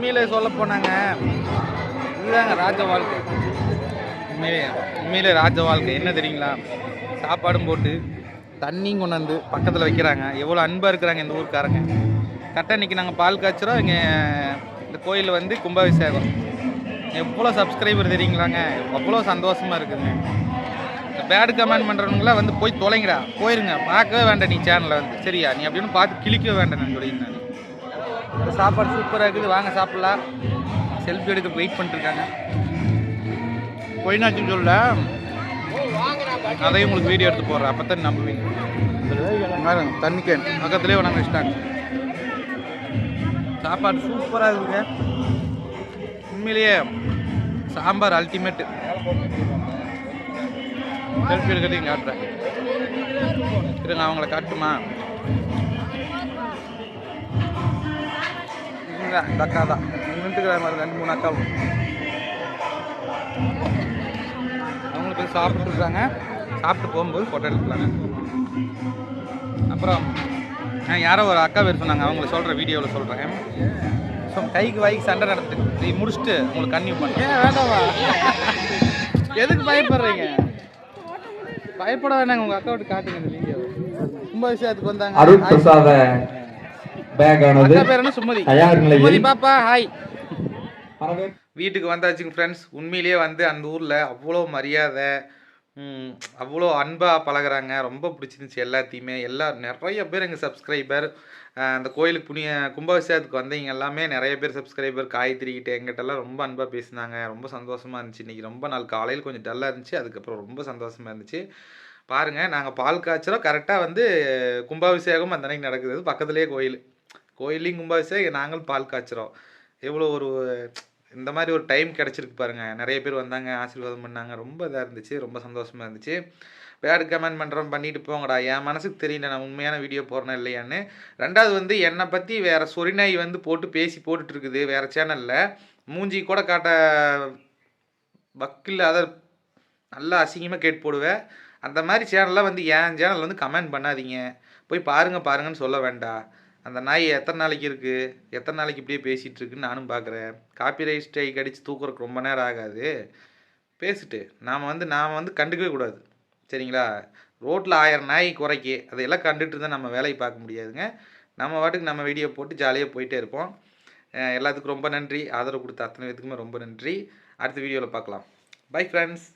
உண்மையில் சொல்ல போனாங்க இதுதாங்க ராஜ வாழ்க்கை. உண்மையிலே உண்மையிலே ராஜ வாழ்க்கை. என்ன தெரியுங்களா? சாப்பாடும் போட்டு தண்ணியும் கொண்டாந்து பக்கத்தில் வைக்கிறாங்க. எவ்வளோ அன்பாக இருக்கிறாங்க இந்த ஊருக்காரங்க. கரெக்டாக இன்றைக்கி நாங்கள் பால் காய்ச்சுறோம் இங்கே இந்த கோயிலில் வந்து கும்பாபிஷேகம். எவ்வளோ சப்ஸ்கிரைபர் தெரியுங்களாங்க? அவ்வளோ சந்தோஷமாக இருக்குதுங்க. இந்த பேடு கமெண்ட் பண்ணுறவங்களாம் வந்து போய் தொலைங்கடா. போயிருங்க. பார்க்கவே வேண்டாம் நீ சேனலில் வந்து. சரியா? நீ அப்படின்னு பார்த்து கிழிக்கவே வேண்டாம் நான் சொல்லியிருந்தேன். இந்த சாப்பாடு சூப்பராக இருக்குது. வாங்க சாப்பிட்லாம். செல்ஃபி எடுக்க வெயிட் பண்ணிட்டுருக்காங்க. போயினாச்சுன்னு சொல்ல அதையும் உங்களுக்கு வீடியோ எடுத்து போடுறேன். அப்போ தான் நம்புவீங்க. தண்ணிக்கேன் தண்ணி கேன் பக்கத்துலேயே கொண்டாந்து வச்சுட்டாங்க. சாப்பாடு சூப்பராக இருக்குங்க. உண்மையிலேயே சாம்பார் அல்டிமேட்டு செல்ஃபி எடுக்கிறதையும் காட்டுறேன். இருங்க அவங்கள காட்டுமா? இவங்க இந்த அக்கா தான். நின்றுக்கிற மாதிரி ரெண்டு மூணு அக்காவும் அவங்களும் போய் சாப்பிட்டு இருக்காங்க. சாப்பிட்டு போகும்போது ஃபோட்டோ எடுத்துக்கலாங்க. அப்புறம் யாரோ ஒரு அக்கா பேர் சொன்னாங்க. அவங்கள சொல்கிற வீடியோவில் சொல்கிறேன் ஸோ கைக்கு வாய்க்கு சண்டை நடந்துட்டு இதை முடிச்சுட்டு உங்களுக்கு கன்னியூ பண்ணுறேன் வேண்டாமா எதுக்கு பயப்படுறீங்க? பயப்பட வேணாங்க உங்கள் அக்கா விட்டு காட்டுங்க இந்த வீடியோ ரொம்ப விஷயத்துக்கு வந்தாங்க. அருள் பிரசாத பேக் ஆனது தயார் நிலையில். பாப்பா ஹாய் வீட்டுக்கு வந்தாச்சுங்க ஃப்ரெண்ட்ஸ் உண்மையிலேயே வந்து அந்த ஊரில் அவ்வளோ மரியாதை ம், அவ்வளோ அன்பாக பழகுறாங்க. ரொம்ப பிடிச்சிருந்துச்சி எல்லாத்தையுமே. எல்லா நிறைய பேர் எங்கள் சப்ஸ்கிரைபர் அந்த கோயிலுக்கு புனிய கும்பாபிஷேகத்துக்கு வந்தவங்க எல்லாமே நிறைய பேர் சப்ஸ்கிரைபர் காய்கறிக்கிட்ட எங்கிட்டலாம் ரொம்ப அன்பாக பேசினாங்க. ரொம்ப சந்தோஷமாக இருந்துச்சு. இன்றைக்கி ரொம்ப நாள் காலையில் கொஞ்சம் டல்லாக இருந்துச்சு. அதுக்கப்புறம் ரொம்ப சந்தோஷமாக இருந்துச்சு. பாருங்கள் நாங்கள் பால் காய்ச்சறோம். கரெக்டாக வந்து கும்பாபிஷேகம் அந்த அன்னைக்கு நடக்குது. பக்கத்துலேயே கோயில். கோயிலையும் கும்பாபிஷேகம் நாங்களும் பால் காய்ச்சிறோம். எவ்வளோ ஒரு இந்த மாதிரி ஒரு டைம் கிடச்சிருக்கு பாருங்க. நிறைய பேர் வந்தாங்க ஆசீர்வாதம் பண்ணாங்க. ரொம்ப இதாக இருந்துச்சு ரொம்ப சந்தோஷமாக இருந்துச்சு. பேட் கமெண்ட் பண்ணுறோம் பண்ணிட்டு போங்கடா. என் மனசுக்கு தெரியல நான் உண்மையான வீடியோ போடுறேன் இல்லையான்னு. ரெண்டாவது வந்து என்னை பற்றி வேறு சொரிநாய் வந்து போட்டு பேசி போட்டுட்ருக்குது இருக்குது சேனலில் மூஞ்சி கூட காட்ட வக்கில் அதை நல்லா அசிங்கமாக கேட்டு போடுவேன். அந்த மாதிரி சேனல்லாம் வந்து என் சேனல் வந்து கமெண்ட் பண்ணாதீங்க. போய் பாருங்க பாருங்கன்னு சொல்ல வேண்டாம். அந்த நாய் எத்தனை நாளைக்கு இருக்குது எத்தனை நாளைக்கு இப்படியே பேசிகிட்டு இருக்குன்னு நானும் பார்க்குறேன் காப்பிரைட் ஸ்ட்ரைக் அடித்து தூக்குறதுக்கு ரொம்ப நேரம் ஆகாது. பேசிட்டு நாம் வந்து நாம் வந்து கண்டுக்கவே கூடாது. சரிங்களா? ரோட்டில் ஆயிரம் நாய் குறைக்கி. அதையெல்லாம் கண்டுட்டு இருந்தால் நம்ம வேலையை பார்க்க முடியாதுங்க. நம்ம வாட்டுக்கு நம்ம வீடியோ போட்டு ஜாலியாக போயிட்டே இருப்போம். எல்லாத்துக்கும் ரொம்ப நன்றி. ஆதரவு கொடுத்த அத்தனை பேத்துக்குமே ரொம்ப நன்றி. அடுத்த வீடியோவில் பார்க்கலாம். Bye friends